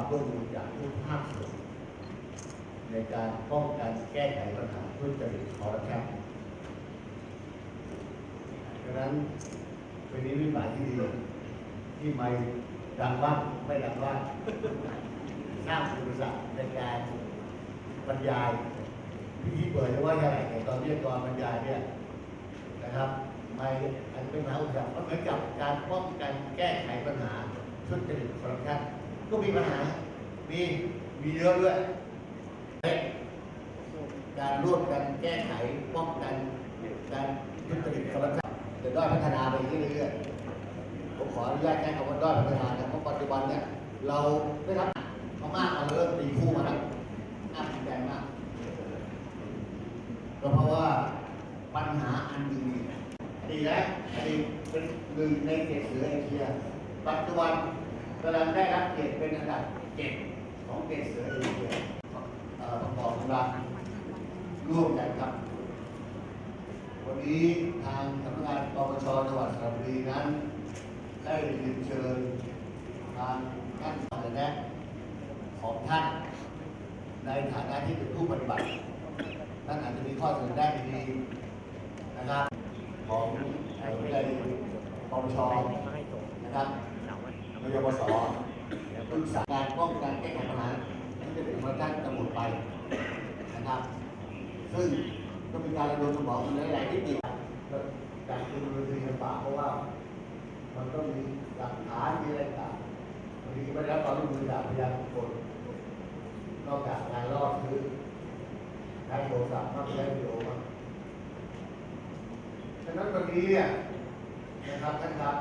ความร่วมมือจากทุกภาคส่วนในการป้องกันแก้ไขปัญหาทุจริตคอร์รัปชันดังนั้นเป็นนิมิตหมายที่ดีที่ไม่ดังว่าไม่ดังว่าสร้างอุปสรรคในการบรรยายพิธีเปิดหรือว่าอย่างไรแต่ตอนเรียกกรบรรยายเนี่ยนะครับไม่อันเป็นมหาอุปสรรคก็เหมือนกับการป้องกันแก้ไขปัญหาทุจริตคอร์รัปชัน ก็มีปัญหา มี มีเยอะด้วย การร่วมกันแก้ไขป้องกันการทุจริตคอร์รัปชันจะด้อยพัฒนาไปเรื่อยๆ ผมขออนุญาตใช้คำว่าด้อยพัฒนานะเพราะปัจจุบันเนี่ยเราได้รับเพม่ามาเริ่มตีคู่มาแล้วน่าสนใจมากก็เพราะว่าปัญหาอันดีอดีตแล้วอดีตเป็นหนึ่งในเขตเสือเอเชียปัจจุบัน กำลังได้รับเกียรติเป็นอันดับเจ็ดของเขตเสือเอเชียเอ่อประกอบกำลังร่วมกันครับ วันนี้ทางสำนักงานปปชจังหวัดสระบุรีนั้น ได้เรียนเชิญทางท่านเสนอแนะของท่าน ในฐานะที่เป็นผู้ปฏิบัติท่านอาจจะมีข้อเสนอแนะดีนะครับของวิทยาลัยปปชนะครับ โยปสปรึกษาการป้องกันแก้ไขปัญหาที่จะเป็นมาตั้งกำหนดไปนะครับ ซึ่งก็มีการระดมสมองในหลายที่ติจากคุณบริษัทปากเพราะว่า มันต้องมีหลักฐานมีอะไรต่างบางทีไม่ได้รับความร่วมมือจากพยานบุคคลนอกจากการล่อซื้อใช้โทรศัพท์มากใช้วิดีโอมากฉะนั้นวันนี้เนี่ยนะครับท่านครับ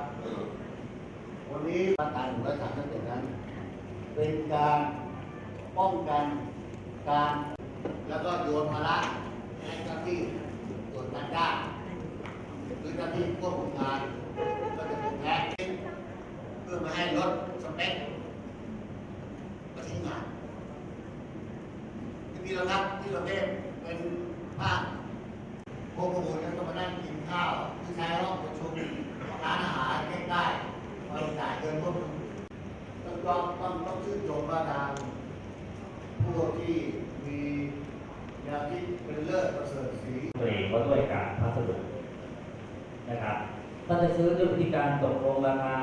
มาตราหนึ่งร้อยสามนั้น เป็นการป้องกันการแล้วก็โยนภาระให้เจ้าที่ตรวจการได้หรือเจ้าที่ควบคุมงานก็จะถูกแพ้เพื่อม่ให้ลดสเปคก็ทิ้งงานที่มีเราครับที่เราเทพเป็นภาคพวกประมูลนั้นก็มานั่งกินข้าวที่ใช้ห้องประชุมร้านอาหารใกล้ๆ เราจ่ายเงินพวกต้องต้องต้องต้องชื่นชมว่าทางผู้ที่มีแนวคิดเป็นเลิศประเสริฐสีตัวเองก็ด้วยการพัสดุนะครับถ้าจะซื้อด้วยวิธีการตกลงราคา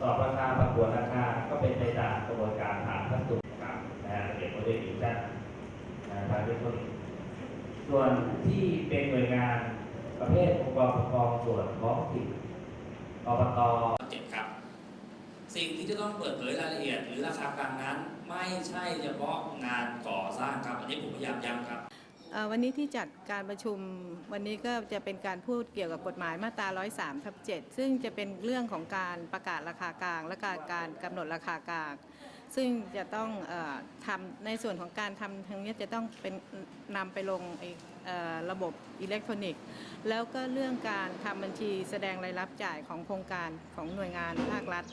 สอบราคาประกวดราคาก็เป็นไปตามกระบวนการผ่านพัสดุครับนะเบียบเขาด้ดิจิทัลนะทางอิเล็กทรอนิกส์ส่วนที่เป็นหน่วยงานประเภทองค์กรปกครองส่วนท้องถิ่นอบต สิ่งที่จะต้องเปิดเผยรายละเอียด หรือราคากลางนั้น ไม่ใช่เฉพาะงานก่อสร้างครับ อันนี้ผมพยายามย้ำครับวันนี้ที่จัดการประชุมวันนี้ก็จะเป็นการพูดเกี่ยวกับกฎหมายมาตรา 103ทับ7ซึ่งจะเป็นเรื่องของการประกาศราคากลาง และการการกำหนดราคากลาง ซึ่งจะต้องออทำในส่วนของการทำทางนี้จะต้องเป็นนำไปลงระบบอิเล็กทรอนิกส์ แล้วก็เรื่องการทำบัญชีแสดงรายรับจ่ายของโครงการของหน่วยงานภาครัฐ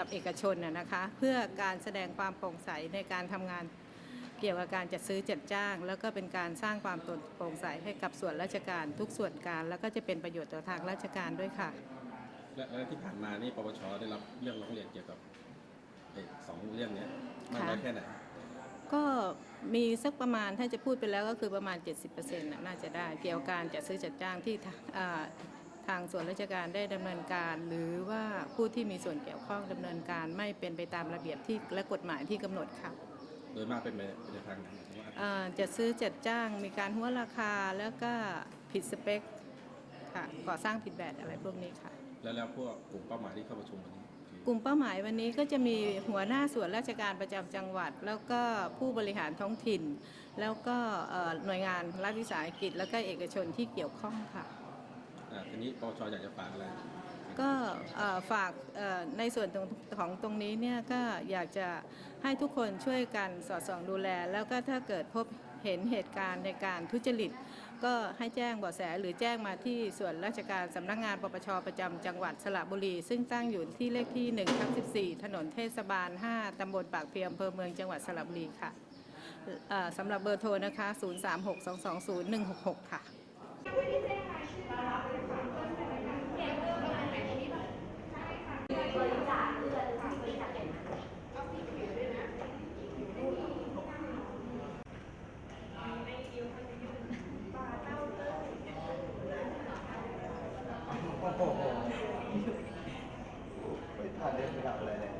กับเอกชนนะนะคะ เพื่อการแสดงความโปร่งใสในการทำงานเกี่ยวกับการจัดซื้อจัดจ้าง แล้วก็เป็นการสร้างความโปร่งใสให้กับส่วนราชการทุกส่วนการ แล้วก็จะเป็นประโยชน์ต่อทางราชการด้วยค่ะ และและที่ผ่านมานี่ปปชได้รับเรื่องร้องเรียนเกี่ยวกับไอ้สองเรื่องเนี้ยมากน้อยแค่ไหนก็มีสักประมาณถ้าจะพูดไปแล้วก็คือประมาณ 70%น่ะน่าจะได้เกี่ยวกับการจัดซื้อจัดจ้างที่ทาอ่าทางส่วนราชการได้ดำเนินการ หรือว่าผู้ที่มีส่วนเกี่ยวข้องดำเนินการไม่เป็นไปตามระเบียบที่และกฎหมายที่กำหนดค่ะโดยมากเป็นไปในทางไหนหมายถึงว่าอ่าจัดซื้อจัดจ้างมีการหัวราคาแล้วก็ผิดสเปคค่ะก่อสร้างผิดแบบอะไรพวกนี้ค่ะ แล้วแล้วพวกกลุ่มเป้าหมายที่เข้าประชุมวันนี้คือกลุ่มเป้าหมายวันนี้ก็จะมีหัวหน้าส่วนราชการประจำจังหวัด แล้วก็ผู้บริหารท้องถิ่น แล้วก็เอ่อหน่วยงานรัฐวิสาหกิจ แล้วก็เอกชนที่เกี่ยวข้องค่ะ อ่าทีนี้ปปชอยากจะฝากอะไร ก็เอ่อฝากเอ่อในส่วนตรงของตรงนี้เนี่ยก็อยากจะให้ทุกคนช่วยกันสอดส่องดูแล แล้วก็ถ้าเกิดพบเห็นเหตุการณ์ในการทุจริต ก็ให้แจ้งเบาะแสหรือแจ้งมาที่ส่วนราชการสำนักงานปปชประจำจังหวัดสระบุรี ซึ่งตั้งอยู่ที่เลขที่1ทับ14 ถนนเทศบาล 5 ตำบลปากเพียมอำเภอเมืองจังหวัดสระบุรีค่ะเอ่อสำหรับเบอร์โทรนะคะ 036 220 166 ค่ะไม่ได้แจ้งรายชื่อมารับเป็นความเพิ่มเติมในการเก็บ โหไม่ทันได้ไปทำอะไรเลยจะต้องไปออกเลย